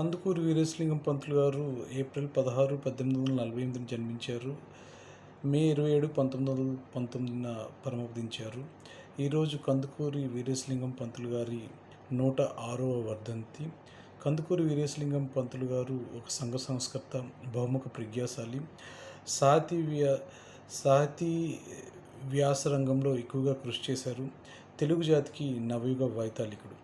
కందుకూరి వీరేశలింగం పంతులు గారు ఏప్రిల్ పదహారు పద్దెనిమిది వందల నలభై ఎనిమిదిని జన్మించారు. మే ఇరవై ఏడు పంతొమ్మిది వందల పంతొమ్మిదిన పరమపదించారు ఈరోజు కందుకూరి వీరేశలింగం పంతులు గారి నూట ఆరవ వర్ధంతి. కందుకూరి వీరేశలింగం పంతులు గారు ఒక సంఘ సంస్కర్త బహుముఖ ప్రజ్ఞాశాలి. సాహితీ వ్యా సాహితీ వ్యాస రంగంలో ఎక్కువగా కృషి చేశారు. తెలుగు జాతికి నవయుగ వైతాళికుడు.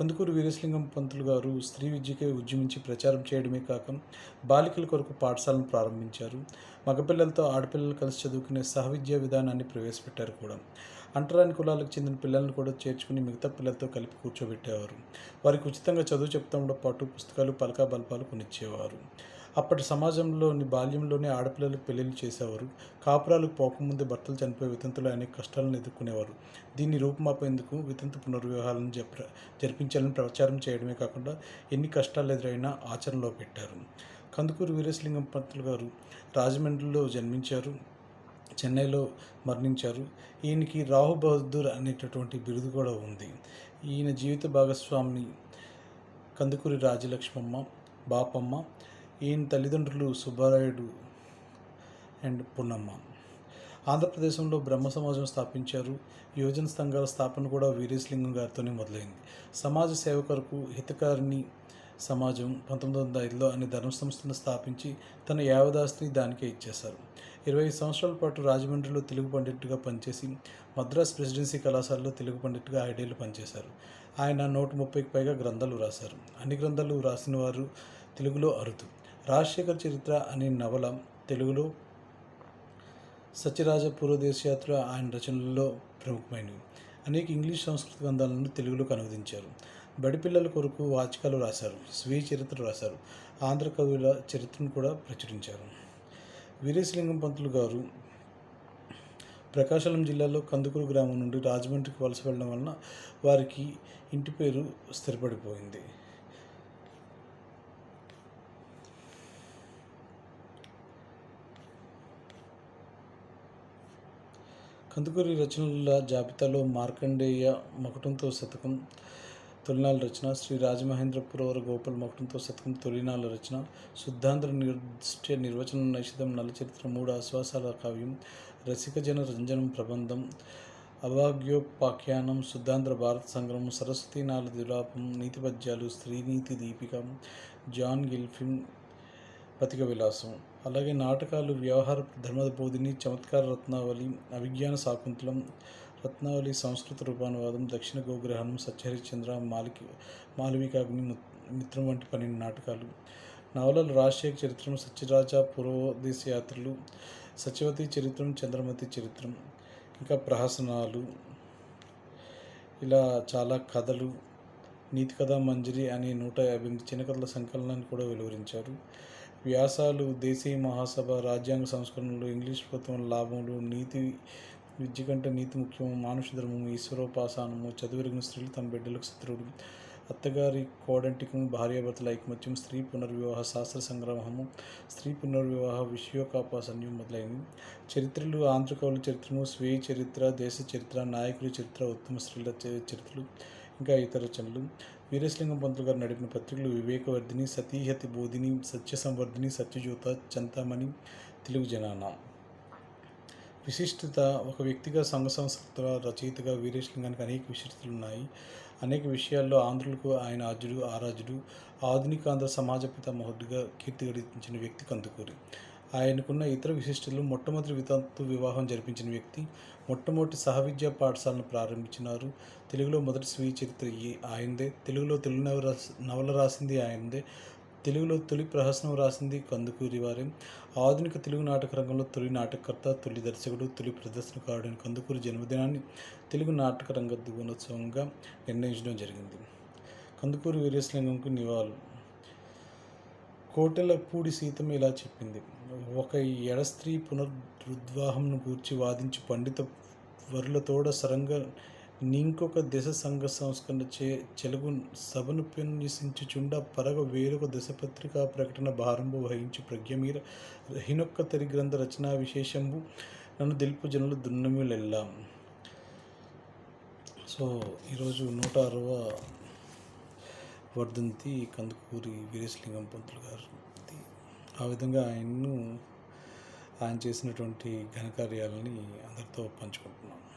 కందుకూరు వీరేశలింగం పంతులు గారు స్త్రీ విద్యకే ఉద్యమించి ప్రచారం చేయడమే కాక బాలికల కొరకు పాఠశాలను ప్రారంభించారు. మగపిల్లలతో ఆడపిల్లలు కలిసి చదువుకునే సహవిద్యా విధానాన్ని ప్రవేశపెట్టారు కూడా. అంటరాని కులాలకు చెందిన పిల్లలను కూడా చేర్చుకుని మిగతా పిల్లలతో కలిపి కూర్చోబెట్టేవారు. వారికి ఉచితంగా చదువు చెప్తాంతో పాటు పుస్తకాలు పలకా బల్పాలు కొనిచ్చేవారు. అప్పటి సమాజంలోని బాల్యంలోనే ఆడపిల్లలకు పెళ్ళిళ్ళు చేసేవారు. కాపురాలకు పోకముందే భర్తలు చనిపోయే వితంతులు అనేక కష్టాలను ఎదుర్కొనేవారు. దీన్ని రూపుమాపేందుకు వితంతు పునర్వివాహాలను జప జరిపించాలని ప్రచారం చేయడమే కాకుండా ఎన్ని కష్టాలు ఎదురైనా ఆచరణలో పెట్టారు. కందుకూరు వీరేశలింగం పంతులు గారు రాజమండ్రిలో జన్మించారు. చెన్నైలో మరణించారు. ఈయనకి రాహు బహదూర్ అనేటటువంటి బిరుదు కూడా ఉంది. ఈయన జీవిత భాగస్వామి కందుకూరి రాజలక్ష్మమ్మ బాపమ్మ ఈయన తల్లిదండ్రులు సుబ్బారాయుడు అండ్ పున్నమ్మ. ఆంధ్రప్రదేశంలో బ్రహ్మ సమాజం స్థాపించారు. యువజన సంఘాల స్థాపన కూడా వీరేశలింగం గారితోనే మొదలైంది. సమాజ సేవ కొరకు హితకారిణి సమాజం పంతొమ్మిది వందల ఐదులో అనే ధర్మ సంస్థను స్థాపించి తన యావదాస్తిని దానికే ఇచ్చేశారు. ఇరవై సంవత్సరాల పాటు రాజమండ్రిలో తెలుగు పండితుడిగా పనిచేసి మద్రాస్ ప్రెసిడెన్సీ కళాశాలలో తెలుగు పండితుడిగా ఐడియాలు పనిచేశారు. ఆయన నూట ముప్పైకి పైగా గ్రంథాలు రాశారు. అన్ని గ్రంథాలు రాసిన వారు తెలుగులో అరుదు. రాజశేఖర్ చరిత్ర అనే నవల తెలుగులో సత్యరాజ పూర్వదేశయాత్ర ఆయన రచనలలో ప్రముఖమైనవి. అనేక ఇంగ్లీష్ సంస్కృత గ్రంథాలను తెలుగులోకి అనువదించారు బడిపిల్లల కొరకు వాచకాలు రాశారు. స్వీయ చరిత్ర రాశారు. ఆంధ్ర కవుల చరిత్రను కూడా ప్రచురించారు. వీరేశలింగం పంతులు గారు ప్రకాశం జిల్లాలో కందుకూరు గ్రామం నుండి రాజమండ్రికి వలస వెళ్ళడం వలన వారికి ఇంటి పేరు స్థిరపడిపోయింది. కందుకూరి రచనల జాబితాలో మార్కండేయ మకుటంతో శతకం తొలినాల రచన శ్రీ రాజమహేంద్ర పురవర గోపాల్ మకుటంతో శతకం తొలినాల రచన శుద్ధాంధ్ర నిర్దిష్ట నిర్వచనం నైషితం నలచరిత్ర మూడు ఆశ్వాసాల కావ్యం రసికజన రంజనం ప్రబంధం అభాగ్యోపాఖ్యానం శుద్ధాంధ్ర భారత సంగ్రహం సరస్వతి నాల దులాపం నీతిపద్యాలు స్త్రీనీతి దీపిక జాన్ గిల్ఫిన్ పతిక విలాసం. అలాగే నాటకాలు వ్యవహార ధర్మబోధిని చమత్కార రత్నావళి అవిజ్ఞాన శాకుంతలం రత్నావళి సంస్కృత రూపానువాదం దక్షిణ గోగ్రహణం సత్యహరిశ్చంద్ర మాలికి మాలవికాగ్ని మిత్రం వంటి పన్నెండు నాటకాలు. నవలలు రాజశేఖ చరిత్రం సత్యరాజ పూర్వదేశ యాత్రలు సత్యవతి చరిత్రం చంద్రమతి చరిత్రం. ఇంకా ప్రహసనాలు. ఇలా చాలా కథలు. నీతి కథా మంజరి అనే నూట యాభై చిన్న కథల సంకలనాన్ని కూడా వెలువరించారు. వ్యాసాలు దేశీయ మహాసభ రాజ్యాంగ సంస్కరణలు ఇంగ్లీష్ ప్రభుత్వం లాభములు నీతి విద్య కంటే నీతి ముఖ్యము మానుష ధర్మము ఈశ్వరోపాసనము చదువురిగిన స్త్రీలు తమ బిడ్డలకు శత్రువులు అత్తగారి కోడంటికము భార్యాభర్తల ఐకమత్యం స్త్రీ పునర్వివాహ శాస్త్ర సంగ్రహము స్త్రీ పునర్వివాహ విషయోకాపాసన్యం మొదలైనవి. చరిత్రలు ఆంధ్రకవుల చరిత్రము స్వీయ చరిత్ర దేశ చరిత్ర నాయకుల చరిత్ర ఉత్తమ స్త్రీల చరిత్రలు. ఇంకా ఇతర రచనలు. వీరేశలింగం పంతులు గారు నడిపిన పత్రికలు వివేకవర్ధిని సతీహతి బోధిని సత్య సంవర్ధిని సత్యజ్యోత చంతామణి తెలుగు జనాన. విశిష్టత ఒక వ్యక్తిగా సంఘ సంస్కృత రచయితగా వీరేశలింగానికి అనేక విశిష్టతలు ఉన్నాయి. అనేక విషయాల్లో ఆంధ్రులకు ఆయన ఆద్యుడు ఆరాజుడు ఆధునిక ఆంధ్ర సమాజ కీర్తి గడించిన వ్యక్తి కందుకూరి. ఆయనకున్న ఇతర విశిష్టలు మొట్టమొదటి వితంతు వివాహం జరిపించిన వ్యక్తి మొట్టమొదటి సహవిద్యా పాఠశాలను ప్రారంభించినారు. తెలుగులో మొదటి స్వీయ చరిత్ర ఆయనదే. ఆయందే తెలుగులో తెలుగు నవల రాసి- నవల రాసింది ఆయందే తెలుగులో తొలి ప్రహసనం రాసింది కందుకూరి వారే ఆధునిక తెలుగు నాటక రంగంలో తొలి నాటకకర్త తొలి దర్శకుడు తొలి ప్రదర్శనకారుడైన కందుకూరి జన్మదినాన్ని తెలుగు నాటక రంగ దినోత్సవంగా నిర్ణయించడం జరిగింది. కందుకూరి వీరేశలింగంకు నివాళులు. కోటెల పూడి సీతమ్మ ఇలా చెప్పింది. ఒక ఎడ స్త్రీ పునరుద్వాహంను గూర్చి వాదించి పండిత వరులతోడ సరంగ నింకొక దశ సంఘ సంస్కరణ చే చెలుగు సభను చుండ పరగ వేరొక దశపత్రికా ప్రకటన భారంభ వహించి ప్రజ్ఞమీర హినొక్క తరి గ్రంథ రచనా విశేషంబు నన్ను దిల్పు జనులు దున్నమిలెల్లాం. సో ఈరోజు నూట అరవ వర్ధంతి కందుకూరి వీరేశలింగం పంతులు గారు. ఆ విధంగా ఆయన్ను ఆయన చేసినటువంటి ఘనకార్యాలని అందరితో పంచుకుంటున్నాను.